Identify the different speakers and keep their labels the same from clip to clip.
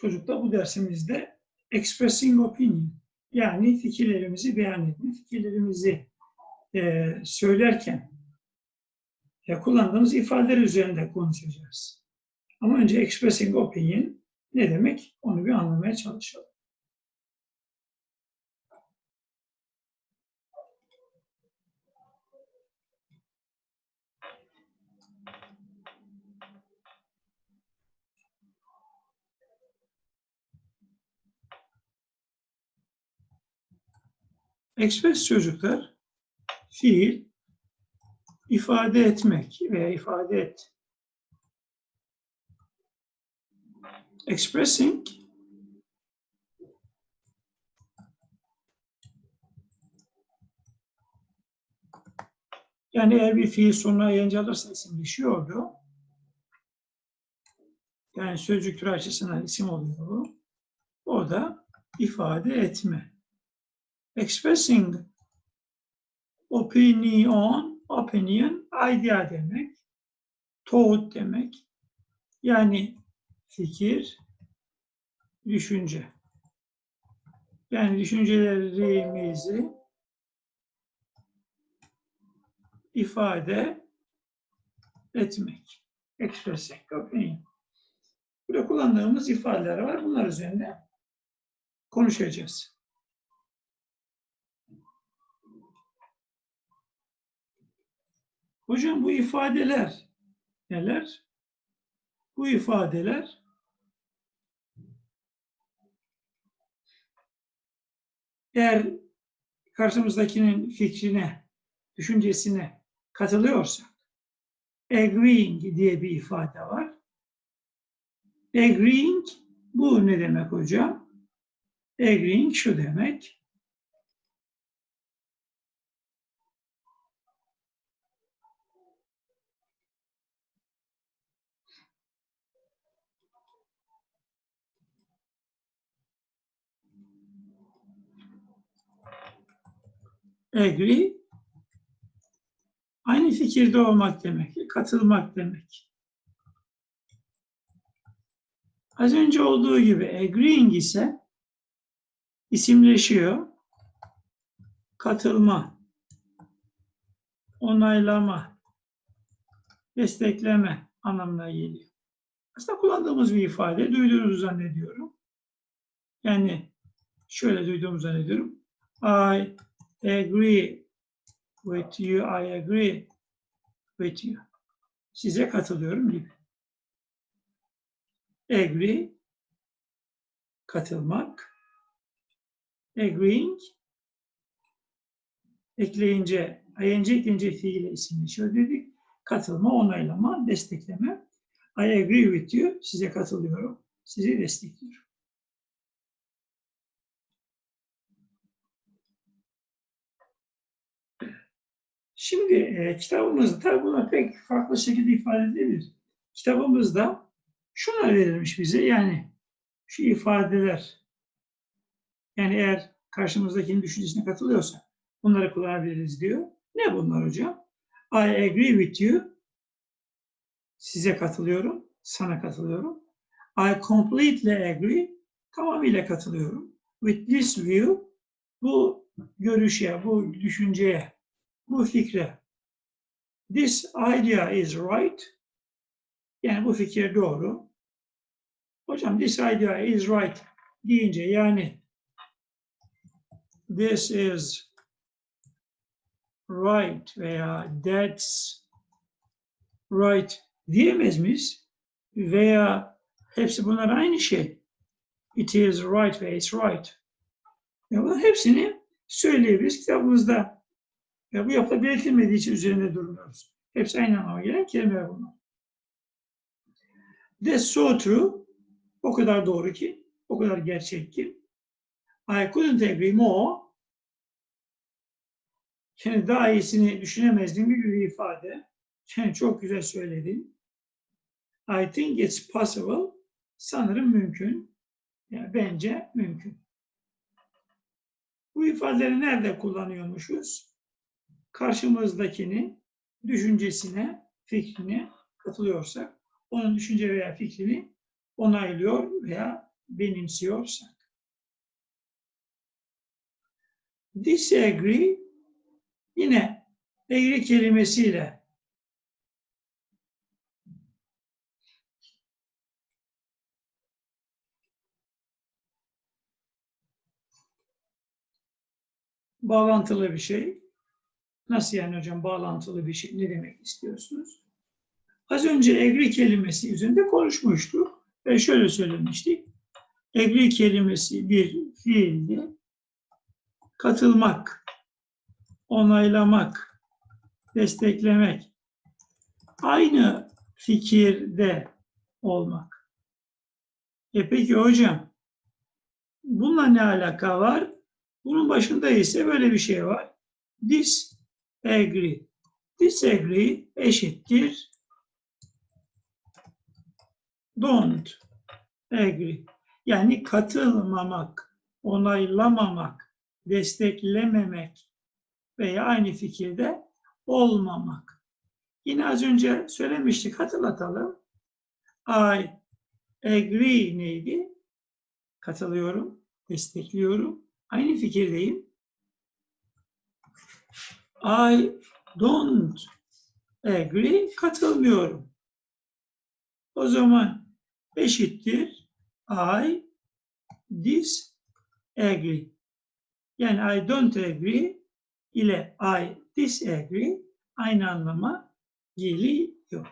Speaker 1: çocuklar bu dersimizde expressing opinion yani fikirlerimizi beyan etme, fikirlerimizi e, söylerken e, kullandığımız ifadeler üzerinde konuşacağız. Ama önce expressing opinion ne demek onu bir anlamaya çalışalım. Express çocuklar fiil ifade etmek veya ifade et. Expressing yani eğer bir fiil sonuna yayıncı alırsa isim düşüyordu. Yani sözcük türü açısından isim oluyor bu. O da ifade etme. Expressing opinion, opinion, idea demek. Thought demek. Yani fikir, düşünce. Yani düşüncelerimizi ifade etmek. Expressing opinion. Burada kullandığımız ifadeler var. Bunlar üzerinde konuşacağız. Hocam bu ifadeler neler? Bu ifadeler eğer karşımızdakinin fikrine, düşüncesine katılıyorsak agreeing diye bir ifade var. Agreeing bu ne demek hocam? Agreeing şu demek. Agree aynı fikirde olmak demek, katılmak demek. Az önce olduğu gibi agreeing ise isimleşiyor. Katılma, onaylama, destekleme anlamına geliyor. Aslında kullandığımız bir ifade, duyduğunuzu zannediyorum. Yani şöyle duyduğumu zannediyorum. I agree with you, I agree with you. Size katılıyorum gibi. Agree, katılmak. Agreeing, ekleyince, ing ekleyince fiile isimleşiyor dedik. Katılma, onaylama, destekleme. I agree with you, size katılıyorum, sizi destekliyorum. Şimdi e, kitabımızda, bunlar pek farklı şekilde ifade edilir. Kitabımızda şuna verilmiş bize, yani şu ifadeler, yani eğer karşımızdakinin düşüncesine katılıyorsa bunları kullanabiliriz diyor. Ne bunlar hocam? I agree with you. Size katılıyorum, sana katılıyorum. I completely agree. Tamamıyla katılıyorum. With this view, bu görüşe, bu düşünceye, bu fikre. This idea is right. Yani bu fikir doğru. Hocam this idea is right deyince yani this is right veya that's right diyemez miyiz? Veya hepsi bunlar aynı şey. It is right ve it's right. Ya bunların hepsini söyleyebiliriz. Kitabımızda ya bu yapıda belirtilmediği için üzerinde durmuyoruz. Hepsi aynı anlama gelen kelimeler bunlar. That's so true. O kadar doğru ki, o kadar gerçek ki. I couldn't agree more. Yani daha iyisini düşünemezdim gibi bir ifade. Yani çok güzel söyledin. I think it's possible. Sanırım mümkün. Yani bence mümkün. Bu ifadeleri nerede kullanıyormuşuz? Karşımızdakinin düşüncesine, fikrine katılıyorsak, onun düşünce veya fikrini onaylıyor veya benimsiyorsak. Disagree yine agree kelimesiyle bağlantılı bir şey. Nasıl yani hocam bağlantılı bir şey? Ne demek istiyorsunuz? Az önce agree kelimesi üzerinde konuşmuştuk. Ve şöyle söylemiştik. Agree kelimesi bir fiildi. Katılmak, onaylamak, desteklemek, aynı fikirde olmak. E peki hocam, bununla ne alaka var? Bunun başında ise böyle bir şey var. Disagree. Disagree eşittir don't agree. Yani katılmamak, onaylamamak, desteklememek veya aynı fikirde olmamak. Yine az önce söylemiştik, hatırlatalım. I agree neydi? Katılıyorum, destekliyorum, aynı fikirdeyim. I don't agree, katılmıyorum. O zaman eşittir I disagree. Yani I don't agree ile I disagree aynı anlama geliyor.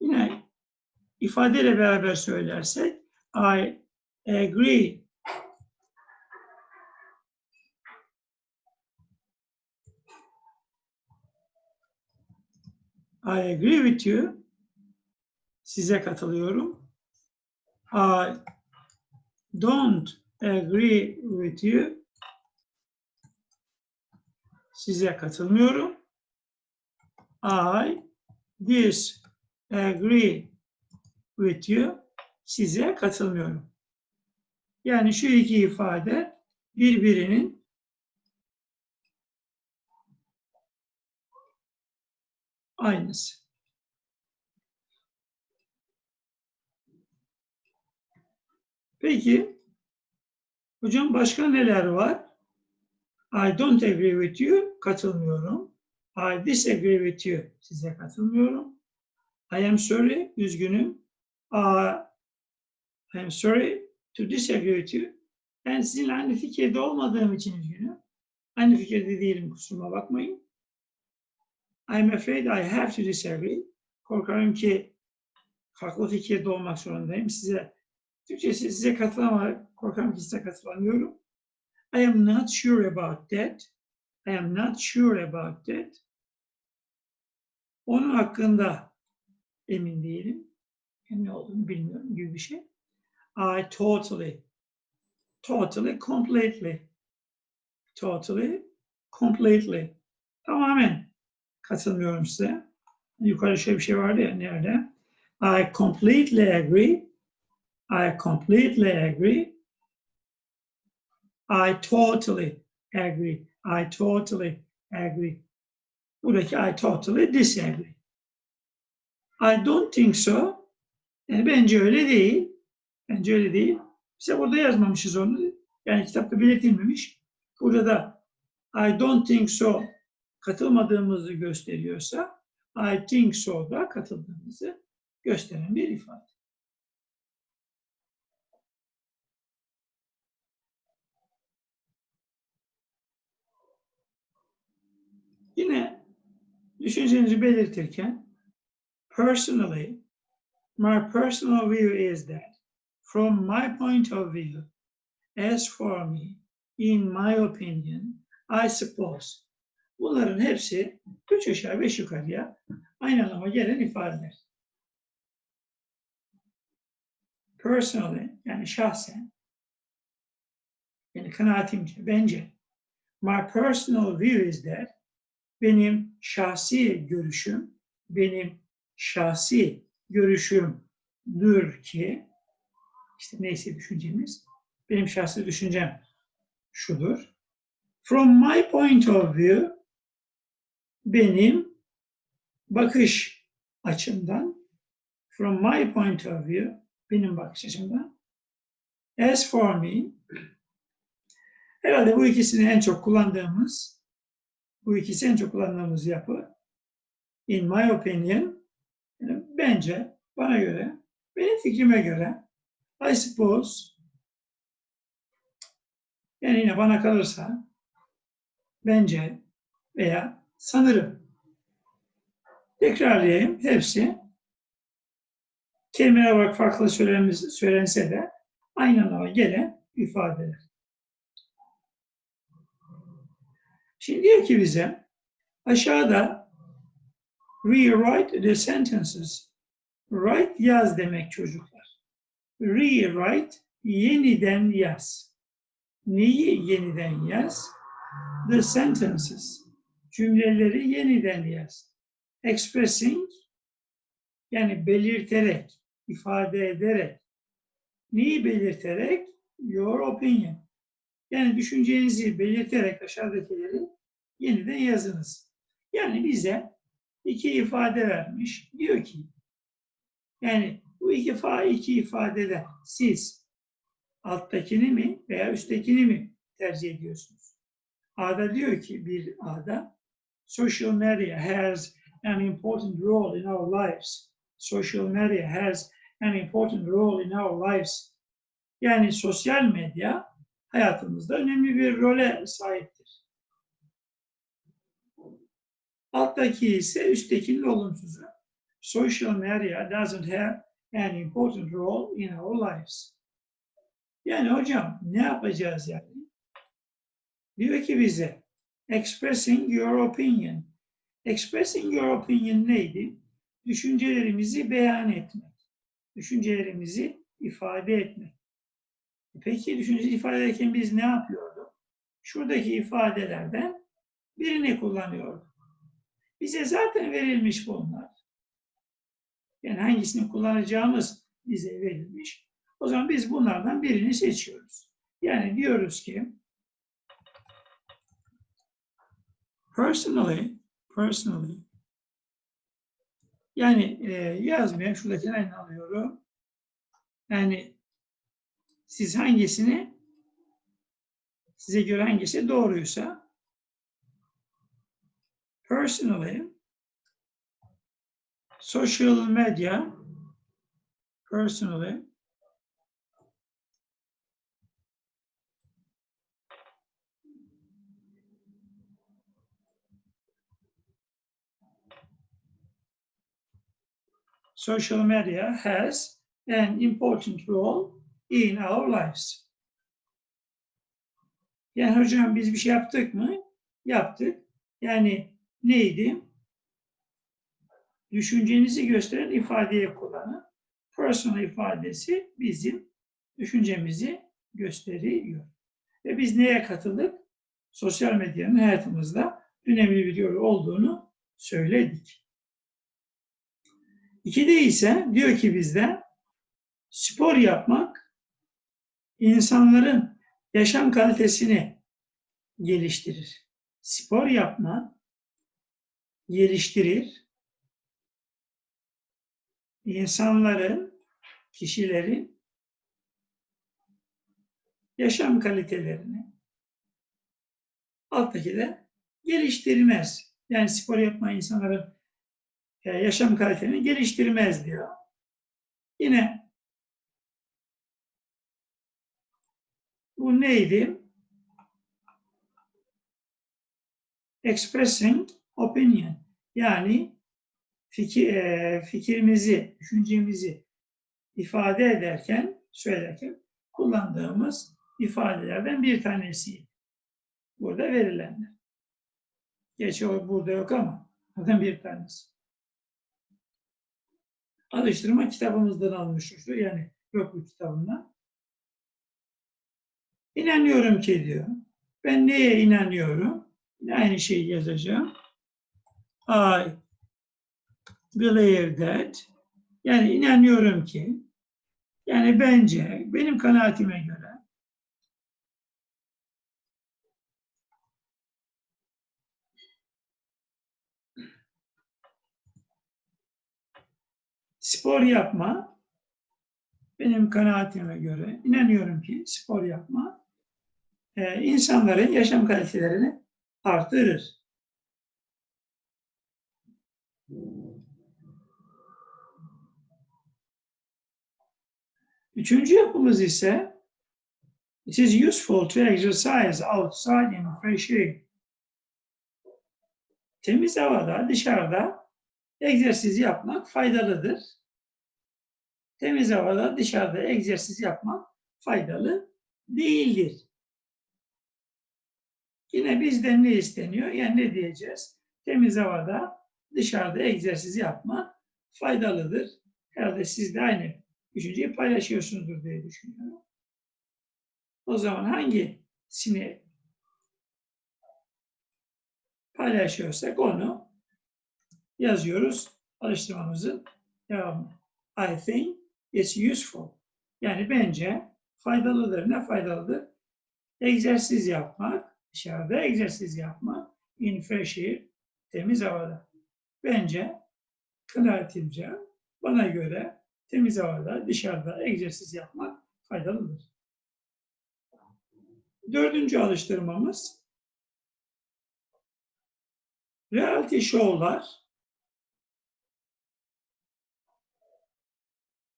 Speaker 1: Yine ifadeyle beraber söylersek I agree I agree with you. Size katılıyorum. I don't agree with you. Size katılmıyorum. I disagree with you. Size katılmıyorum. Yani şu iki ifade birbirinin aynısı. Peki, hocam başka neler var? I don't agree with you, katılmıyorum. I disagree with you, size katılmıyorum. I am sorry, üzgünüm. I, I am sorry to disagree with you. Ben sizinle aynı fikirde olmadığım için üzgünüm. Aynı fikirde değilim, kusuruma bakmayın. I'm afraid I have to disagree. Korkarım ki farklı fikirde olmak zorundayım. Size Türkçesi size katılamam, korkarım ki size katılamıyorum. I am not sure about that. I am not sure about that. Onun hakkında emin değilim. Ne olduğunu bilmiyorum gibi bir şey. I totally, totally, completely, totally, completely. Tamamen katılmıyorum size. Yukarı şöyle bir şey vardı ya, nerede? I completely agree. I completely agree. I totally agree. I totally agree. Buradaki I totally disagree. I don't think so. Yani bence öyle değil. Bence öyle değil. Bize burada yazmamışız onu. Yani kitapta belirtilmemiş. Burada da I don't think so katılmadığımızı gösteriyorsa I think so da katıldığımızı gösteren bir ifade. Yine düşüncenizi belirtirken personally my personal view is that from my point of view as for me in my opinion I suppose bunların hepsi üç aşağı beş yukarıya aynı anlama gelen ifadeler. Personally yani şahsen yani kanaatimce, bence my personal view is that benim şahsi görüşüm, benim şahsi görüşümdür ki, işte neyse düşüncemiz, benim şahsi düşüncem şudur. From my point of view, benim bakış açımdan, from my point of view, benim bakış açımdan, As for me, herhalde bu ikisini en çok kullandığımız, bu ikisi en çok kullandığımız yapı, in my opinion, yani bence, bana göre, benim fikrime göre, I suppose, yani yine bana kalırsa, bence veya sanırım. Tekrarlayayım, hepsi kelimeler olarak farklı söylenmesi- söylense de aynı anlama gelen ifadeler. Şimdi diyor ki bize aşağıda rewrite the sentences. Write yaz demek çocuklar. Rewrite yeniden yaz. Neyi yeniden yaz? The sentences. Cümleleri yeniden yaz. Expressing yani belirterek, ifade ederek. Neyi belirterek? Your opinion. Yani düşüncenizi belirterek aşağıdakileri yeniden yazınız. Yani bize iki ifade vermiş. Diyor ki yani bu iki, fa- iki ifadede siz alttakini mi veya üsttekini mi tercih ediyorsunuz? A'da diyor ki bir A'da social media has an important role in our lives. Social media has an important role in our lives. Yani sosyal medya hayatımızda önemli bir role sahiptir. Alttaki ise üsttekinin olumsuzu. Social media doesn't have an important role in our lives. Yani hocam ne yapacağız yani? Diyor ki bize expressing your opinion. Expressing your opinion neydi? Düşüncelerimizi beyan etmek. Düşüncelerimizi ifade etmek. Peki düşünce ifade ederken biz ne yapıyorduk? Şuradaki ifadelerden birini kullanıyorduk. Bize zaten verilmiş bunlar. Yani hangisini kullanacağımız bize verilmiş. O zaman biz bunlardan birini seçiyoruz. Yani diyoruz ki personally personally yani e, yazmayan şuradaki aynı alıyorum. Yani siz hangisini size göre hangisi doğruysa personally social media personally social media has an important role in our lives. Yani hocam biz bir şey yaptık mı? Yaptık. Yani neydi? Düşüncenizi gösteren ifadeye kullanın. Personal ifadesi bizim düşüncemizi gösteriyor. Ve biz neye katıldık? Sosyal medyanın hayatımızda önemli bir rol olduğunu söyledik. İkide ise diyor ki bizde spor yapmak insanların yaşam kalitesini geliştirir. Spor yapma geliştirir. İnsanların, kişilerin yaşam kalitelerini alttaki de geliştirmez. Yani spor yapma insanların yaşam kalitelerini geliştirmez diyor. Yine bu neydi? Expressing opinion. Yani fikir, e, fikrimizi, düşüncemizi ifade ederken, söylerken kullandığımız ifadelerden bir tanesi. Burada verilenler. Gerçi o burada yok ama zaten bir tanesi. Alıştırma kitabımızdan almış şu, yani yok kitabından. İnanıyorum ki diyor. Ben neye inanıyorum? Aynı şeyi yazacağım. I believe that. Yani inanıyorum ki. Yani bence, benim kanaatime göre. Spor yapma benim kanaatime göre inanıyorum ki spor yapma e, insanların yaşam kalitelerini artırır. Üçüncü yapımız ise It is useful to exercise outside in fresh air. Temiz havada, dışarıda egzersiz yapmak faydalıdır. Temiz havada, dışarıda egzersiz yapmak faydalı değildir. Yine bizden ne isteniyor? Yani ne diyeceğiz? Temiz havada, dışarıda egzersiz yapmak faydalıdır. Herhalde siz de aynı düşünceyi paylaşıyorsunuzdur diye düşünüyorum. O zaman hangisini paylaşıyorsak onu yazıyoruz alıştırmamızın devamı. I think it's useful. Yani bence faydalıdır. Ne faydalıdır? Egzersiz yapmak, dışarıda egzersiz yapmak, in fresh air, temiz havada. Bence kanaatimce bana göre temiz havada, dışarıda egzersiz yapmak faydalıdır. Dördüncü alıştırmamız reality show'lar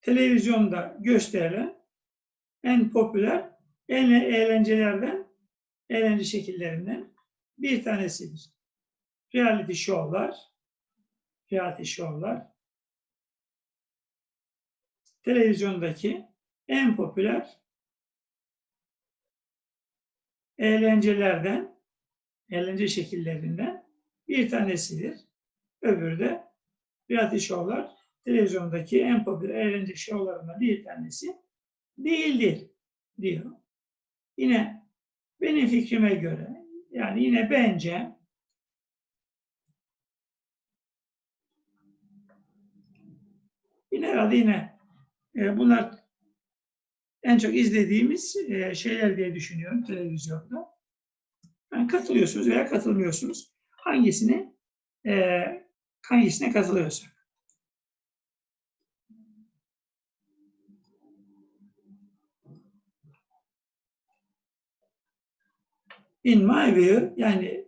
Speaker 1: televizyonda gösterilen en popüler, en eğlencelerden, eğlence şekillerinden bir tanesidir. Reality show'lar, reality show'lar televizyondaki en popüler eğlencelerden, eğlence şekillerinden bir tanesidir. Öbürü de reality show'lar televizyondaki en popüler eğlence şovlarından bir tanesi değildir diyor. Yine benim fikrime göre yani yine bence yine herhalde yine e, bunlar en çok izlediğimiz e, şeyler diye düşünüyorum televizyonda. Yani katılıyorsunuz veya katılmıyorsunuz. Hangisine e, hangisine katılıyorsak. In my view yani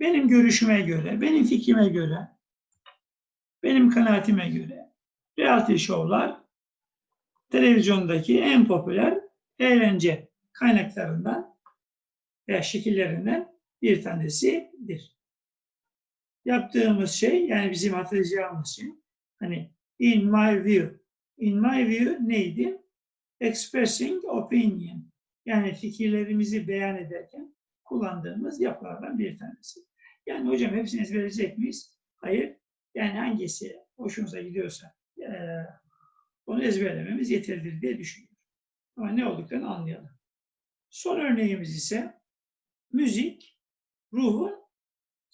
Speaker 1: benim görüşüme göre, benim fikrime göre, benim kanaatime göre reality show'lar televizyondaki en popüler eğlence kaynaklarından veya şekillerinden bir tanesidir. Yaptığımız şey, yani bizim hatırlayacağımız şey, hani in my view. In my view neydi? Expressing opinion. Yani fikirlerimizi beyan ederken kullandığımız yapılardan bir tanesi. Yani hocam hepsini ezberleyecek miyiz? Hayır. Yani hangisi hoşunuza gidiyorsa onu ezberlememiz yeterlidir diye düşünüyorum. Ama ne olduklarını anlayalım. Son örneğimiz ise müzik ruhun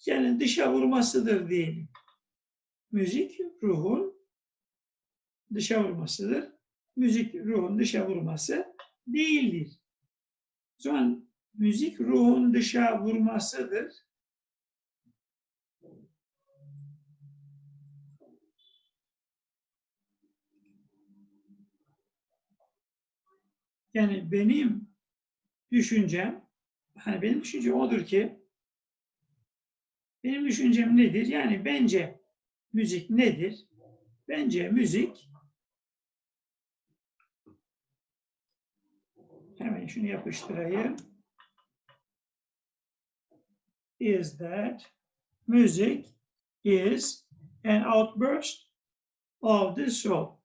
Speaker 1: yani dışa vurmasıdır diyelim. Müzik ruhun dışa vurmasıdır. Müzik ruhun dışa vurması değildir. Zaman müzik ruhun dışa vurmasıdır. Yani benim düşüncem, hani benim düşüncem odur ki, benim düşüncem nedir? Yani bence müzik nedir? Bence müzik, şunu yapıştırayım, is that music is an outburst of the soul.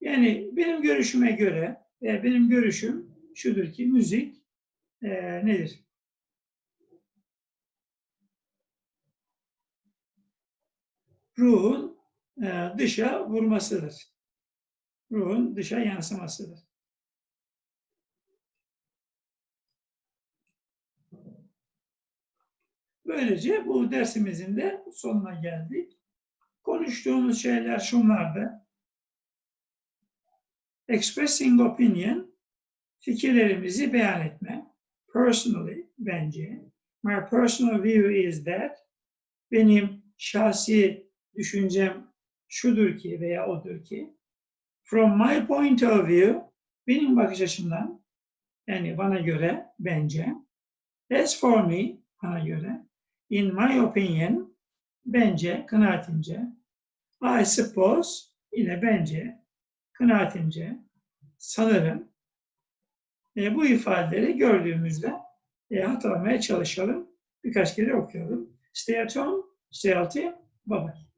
Speaker 1: Yani benim görüşüme göre e, benim görüşüm şudur ki müzik e, nedir? Ruhun e, dışa vurmasıdır. Ruhun dışa yansımasıdır. Böylece bu dersimizin de sonuna geldik. Konuştuğumuz şeyler şunlardı expressing opinion, fikirlerimizi beyan etme. Personally, bence. My personal view is that, benim şahsi düşüncem şudur ki veya odur ki, From my point of view, benim bakış açımdan, yani bana göre, bence. As for me, bana göre. In my opinion, bence, kanaatimce. I suppose, yine bence, kanaatimce, sanırım. E, bu ifadeleri gördüğümüzde e, hatırlamaya çalışalım. Birkaç kere okuyalım. Stay at home, stay healthy, bye bye.